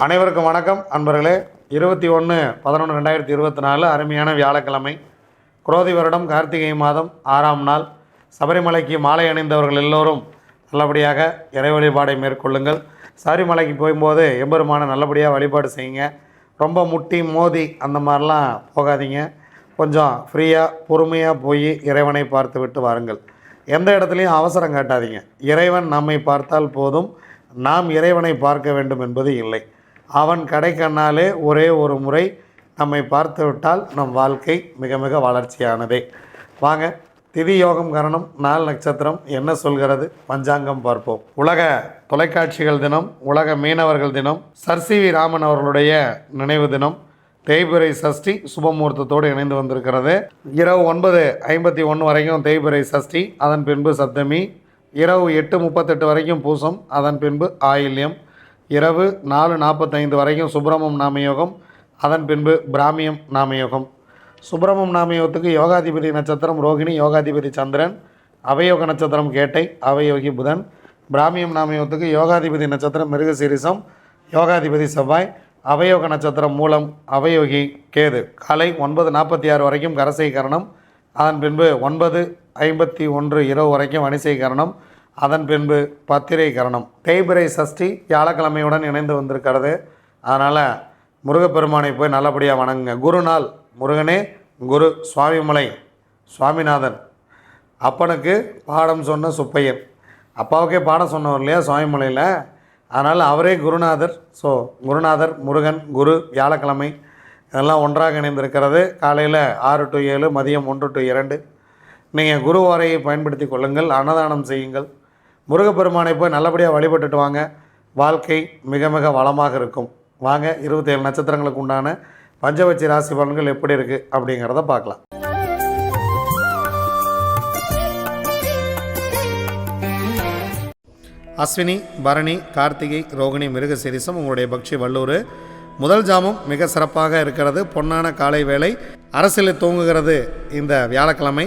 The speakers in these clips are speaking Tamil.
அனைவருக்கும் வணக்கம். அன்பர்களே இருபத்தி ஒன்று பதினொன்று ரெண்டாயிரத்தி இருபத்தி நாலு அருமையான வியாழக்கிழமை. குரோதி வருடம் கார்த்திகை மாதம் ஆறாம் நாள். சபரிமலைக்கு மாலை அணிந்தவர்கள் எல்லோரும் நல்லபடியாக இறை வழிபாடை மேற்கொள்ளுங்கள். சபரிமலைக்கு போகும்போது எம்பெருமான நல்லபடியாக வழிபாடு செய்யுங்க. ரொம்ப முட்டி மோதி அந்த மாதிரிலாம் போகாதீங்க. கொஞ்சம் ஃப்ரீயாக பொறுமையாக போய் இறைவனை பார்த்து விட்டு வாருங்கள். எந்த இடத்துலையும் அவசரம் காட்டாதீங்க. இறைவன் நம்மை பார்த்தால் போதும். நாம் இறைவனை பார்க்க வேண்டும் என்பது இல்லை. அவன் கடைக்கண்ணாலே ஒரே ஒரு முறை நம்மை பார்த்துவிட்டால் நம் வாழ்க்கை மிக மிக வளர்ச்சியானதே. வாங்க திதி யோகம் கரணம் நாள் நட்சத்திரம் என்ன சொல்கிறது? பஞ்சாங்கம் பார்ப்போம். உலக தொலைக்காட்சிகள் தினம் உலக மீனவர்கள் தினம் சர் சி வி ராமன் அவர்களுடைய நினைவு தினம் தேய்பிறை சஷ்டி சுபமுகூர்த்தத்தோடு இணைந்து வந்திருக்கிறது. இரவு ஒன்பது ஐம்பத்தி ஒன்று வரைக்கும் தேய்பிறை சஷ்டி அதன் பின்பு சப்தமி இரவு எட்டு முப்பத்தெட்டு வரைக்கும் பூசம் அதன் பின்பு ஆயில்யம் இரவு நாலு நாற்பத்தைந்து வரைக்கும் சுப்பிரமம் நாமயோகம். அதன் பின்பு பிராமியம் நாமயோகம். சுப்பிரமம் நாமயோகத்துக்கு யோகாதிபதி நட்சத்திரம் ரோகிணி யோகாதிபதி சந்திரன் அவயோக நட்சத்திரம் கேட்டை அவயோகி புதன். பிராமியம் நாமயோகத்துக்கு யோகாதிபதி நட்சத்திரம் மிருகசீரிசம் யோகாதிபதி செவ்வாய் அவயோக நட்சத்திரம் மூலம் அவயோகி கேது. காலை ஒன்பது நாற்பத்தி ஆறு வரைக்கும் கரசை கரணம் அதன் பின்பு ஒன்பது ஐம்பத்தி ஒன்று இரவு வரைக்கும் வணிசை கரணம் அதன் பின்பு பத்திரை கரணம். தேய்பிரை சஷ்டி வியாழக்கிழமையுடன் இணைந்து வந்திருக்கிறது. அதனால் முருகப்பெருமானை போய் நல்லபடியாக வணங்குங்க. குருநாள் முருகனே குரு சுவாமிமலை சுவாமிநாதன். அப்பனுக்கு பாடம் சொன்ன சுப்பையன். அப்பாவுக்கே பாடம் சொன்னவர் இல்லையா சுவாமிமலையில்? அதனால் அவரே குருநாதர். ஸோ குருநாதர் முருகன் குரு வியாழக்கிழமை. இதெல்லாம் ஒன்றாக இணைந்திருக்கிறது. காலையில் ஆறு டு ஏழு மதியம் ஒன்று டு இரண்டு. நீங்கள் குருவாரையை பயன்படுத்தி கொள்ளுங்கள். அன்னதானம் செய்யுங்கள். முருகப்பெருமானை போய் நல்லபடியாக வழிபட்டுட்டு வாங்க. வாழ்க்கை மிக மிக வளமாக இருக்கும். வாங்க இருபத்தேழு நட்சத்திரங்களுக்கு உண்டான பஞ்சவச்சி ராசி பலன்கள் எப்படி இருக்குது அப்படிங்கிறத பார்க்கலாம். அஸ்வினி பரணி கார்த்திகை ரோகிணி மிருகசிரிசம் உங்களுடைய பக்ஷி வல்லூர். முதல் ஜாமம் மிக சிறப்பாக இருக்கிறது. பொன்னான காலை வேளை. அரசியலில் தூங்குகிறது இந்த வியாழக்கிழமை.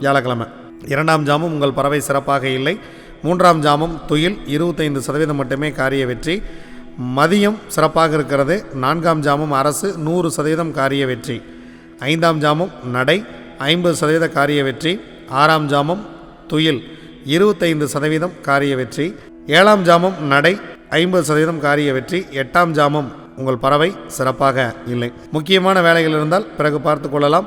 வியாழக்கிழமை. இரண்டாம் ஜாமம் உங்கள் பறவை சிறப்பாக இல்லை. மூன்றாம் ஜாமம் துயில் இருபத்தைந்து சதவீதம் மட்டுமே காரிய வெற்றி. மதியம் சிறப்பாக இருக்கிறது. நான்காம் ஜாமம் அரசு நூறு சதவீதம் காரிய வெற்றி. ஐந்தாம் ஜாமம் நடை ஐம்பது சதவீத காரிய வெற்றி. ஆறாம் ஜாமம் துயில் இருபத்தைந்து சதவீதம் காரிய வெற்றி. ஏழாம் ஜாமம் நடை ஐம்பது சதவீதம் காரிய வெற்றி. எட்டாம் ஜாமம் உங்கள் பறவை சிறப்பாக இல்லை. முக்கியமான வேலைகள் இருந்தால் பிறகு பார்த்து கொள்ளலாம்.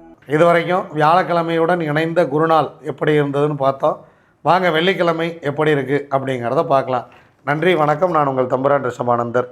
இதுவரைக்கும் வியாழக்கிழமையுடன் இணைந்த குருநாள் எப்படி இருந்ததுன்னு பார்த்தோம். வாங்க வெள்ளிக்கிழமை எப்படி இருக்குது அப்படிங்கிறத பார்க்கலாம். நன்றி வணக்கம். நான் உங்கள் தம்புரான் ரிஷபானந்தர்.